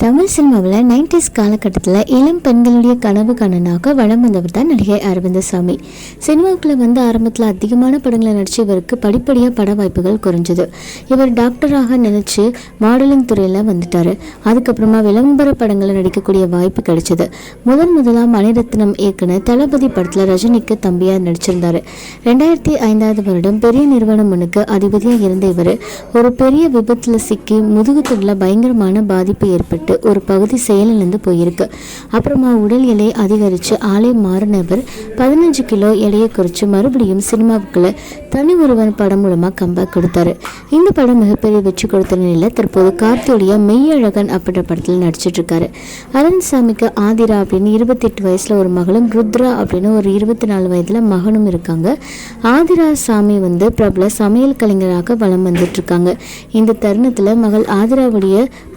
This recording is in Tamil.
தமிழ் சினிமாவில் நைன்டிஸ் காலகட்டத்தில் இளம் பெண்களுடைய கனவு கணனாக வளம் வந்தவர் தான் நடிகை அரவிந்தசாமி சினிமாவுக்குள்ள வந்து ஆரம்பத்தில் அதிகமான படங்களை நடித்த இவருக்கு படிப்படியாக பட வாய்ப்புகள் குறைஞ்சது. இவர் டாக்டராக நினைச்சு மாடலிங் துறையில் வந்துட்டாரு. அதுக்கப்புறமா விளம்பர படங்களை நடிக்கக்கூடிய வாய்ப்பு கிடைச்சது. முதன் முதலாக மணிரத்னம் இயக்குன தளபதி படத்தில் ரஜினிக்கு தம்பியாக நடிச்சிருந்தார். ரெண்டாயிரத்தி ஐந்தாவது வருடம் பெரிய நிறுவனம் ஒன்றுக்கு அதிபதியாக இருந்த இவர் ஒரு பெரிய விபத்தில் சிக்கி முதுகுத்தடில் பயங்கரமான பாதிப்பு ஏற்பட்டு ஒரு பகுதி செயலிழந்து போயிருக்கு. அப்புறமா உடல் எடை அதிகரித்து ஆலை மாறினவர் பதினஞ்சு கிலோ எடையை குறைச்சு மறுபடியும் சினிமாவுக்குள்ள தனி ஒருவன் படம் மூலமாக கம்பேக் கொடுத்தாரு. இந்த படம் மிகப்பெரிய வெற்றி கொடுத்த நிலையில் தற்போது கார்த்தியுடைய மெய்யழகன் அப்படின்ற படத்தில் நடிச்சிட்டு இருக்காரு. அரண்சாமிக்கு ஆதிரா அப்படின்னு இருபத்தெட்டு வயசுல ஒரு மகளும் ருத்ரா அப்படின்னு ஒரு இருபத்தி நாலு வயதில் மகனும் இருக்காங்க. ஆதிரா சாமி வந்து பிரபல சமையல் கலைஞராக வலம் வந்துட்டு இருக்காங்க. இந்த தருணத்தில் மகள் ஆதிராவுடைய